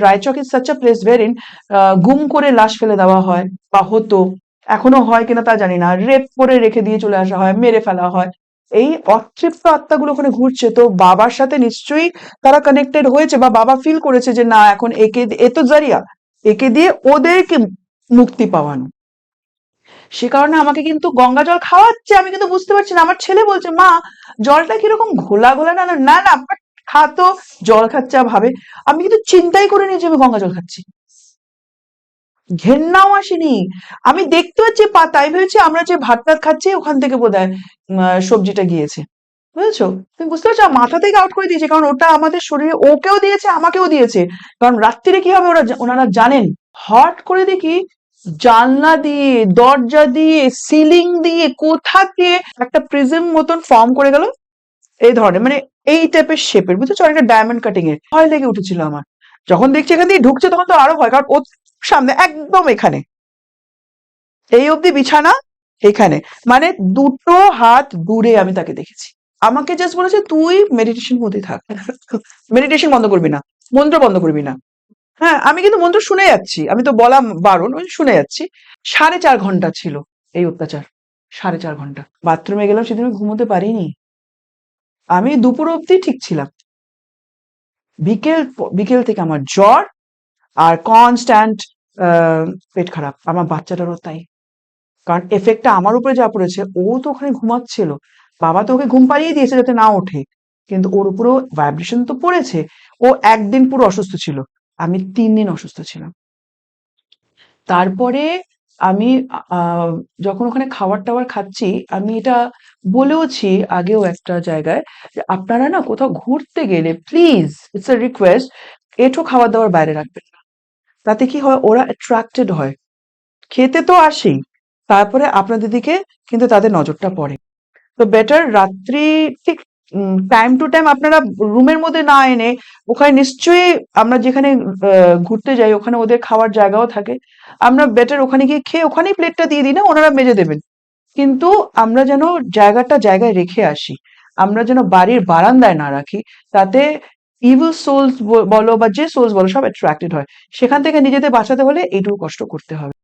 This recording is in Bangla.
রায়চক ইজ সাচ প্লেস ভেরিন গুম করে লাশ ফেলে দেওয়া হয় বা হতো, এখনও হয় কিনা তা জানি না। রেপ করে রেখে দিয়ে চলে আসা হয়, মেরে ফেলা হয়। এই অতৃপ্ত আত্মাগুলো ওখানে ঘুরছে, তো বাবার সাথে নিশ্চয়ই তারা কানেক্টেড হয়েছে বা বাবা ফিল করেছে যে না, এখন একে, এ তো জারিয়া, একে দিয়ে ওদেরকে মুক্তি পাওয়ানো। সে কারণে আমাকে কিন্তু গঙ্গা জল খাওয়াচ্ছে, আমি কিন্তু বুঝতে পারছি না। আমার ছেলে বলছে, মা, জলটা কীরকম ঘোলা ঘোলা না না না, but খাতো জল খাচ্ছে ভাবে। আমি কিন্তু চিন্তাই করে নিয়েছি আমি গঙ্গা জল খাচ্ছি। ঘেন্নাও আসেনি। আমি দেখতে পাচ্ছি পাতা আমি ভেবেছি আমরা যে ভাত টাত খাচ্ছি, ওখান থেকে বোধ সবজিটা গিয়েছে। বুঝেছ? তুমি বুঝতে পারছ? মাথা থেকে আউট করে দিয়েছে, কারণ ওটা আমাদের শরীরে ওকেও দিয়েছে, আমাকেও দিয়েছে। কারণ রাত্রিরে কি হবে ওরা ওনারা জানেন? হট করে দেখি জানলা দিয়ে, দরজা দিয়ে সিলিং দিয়ে, কোথা দিয়ে একটা প্রিজম মতন ফর্ম করে গেল? এই ধরনের মানে এই টাইপের শেপের বুঝেছ? অনেকটা ডায়মন্ড কাটিং এর। ভয় লেগে উঠেছিল আমার। যখন দেখছি এখান দিয়ে ঢুকছে, তখন তো আরও ভয়, কারণ ও সামনে একদম এখানে। এই অবধি বিছানা এখানে। মানে দুটো হাত দূরে আমি তাকে দেখেছি। আমাকে জাস্ট বলেছে, তুই মেডিটেশন মধ্যে থাক। মেডিটেশন বন্ধ করবি না। মন্ত্র বন্ধ করবি না। হ্যাঁ আমি কিন্তু মন্ত্র শুনে যাচ্ছি। আমি তো বলা বারণ ওই শুনে যাচ্ছি। সাড়ে চার ঘণ্টা ছিল এই অত্যাচার। সাড়ে চার ঘণ্টা। বাথরুমে গেলাম, সেদিন আমি ঘুমোতে পারিনি। আমি দুপুর অবধি ঠিক ছিলাম। বিকেল বিকেল থেকে আমার জ্বর আর কনস্ট্যান্ট পেট খারাপ। আমার বাচ্চাটারও তাই। কারণ এফেক্টটা আমার উপরে যা পড়েছে, ও তো ওখানে ঘুমাচ্ছিল। বাবা তো ওকে ঘুম পাড়িয়ে দিয়েছে যাতে না ওঠে। কিন্তু ওর উপরেও ভাইব্রেশন তো পড়েছে। ও একদিন পুরো অসুস্থ ছিল। আমি তিন দিন অসুস্থ ছিলাম। তারপরে আমি যখন ওখানে খাবার টাবার খাচ্ছি, আমি এটা বলেওছি আগেও একটা জায়গায় যে আপনারা না কোথাও ঘুরতে গেলে প্লিজ ইটস এ রিকোয়েস্ট এঁঠো খাবার দাবার বাইরে রাখবেন না। তাতে কি হয়, ওরা অ্যাট্রাক্টেড হয়। খেতে তো আসেই। তারপরে আপনাদের দিকে কিন্তু তাদের নজরটা পড়ে। তো বেটার রাত্রি ঠিক টাইম টু টাইম আপনারা রুমের মধ্যে না এনে ওখানে নিশ্চয়ই আমরা যেখানে ঘুরতে যাই, ওখানে ওদের খাওয়ার জায়গাও থাকে। আমরা বেটার ওখানে গিয়ে খেয়ে ওখানেই প্লেটটা দিয়ে দিই না, ওনারা মেজে দেবেন। কিন্তু আমরা যেন জায়গাটা জায়গায় রেখে আসি। আমরা যেন বাড়ির বারান্দায় না রাখি, তাতে ইভিল সোলস বলো বা যে সোলস বলো সব অ্যাট্রাক্টেড হয়। সেখান থেকে নিজেদের বাঁচাতে হলে এইটুকু কষ্ট করতে হবে।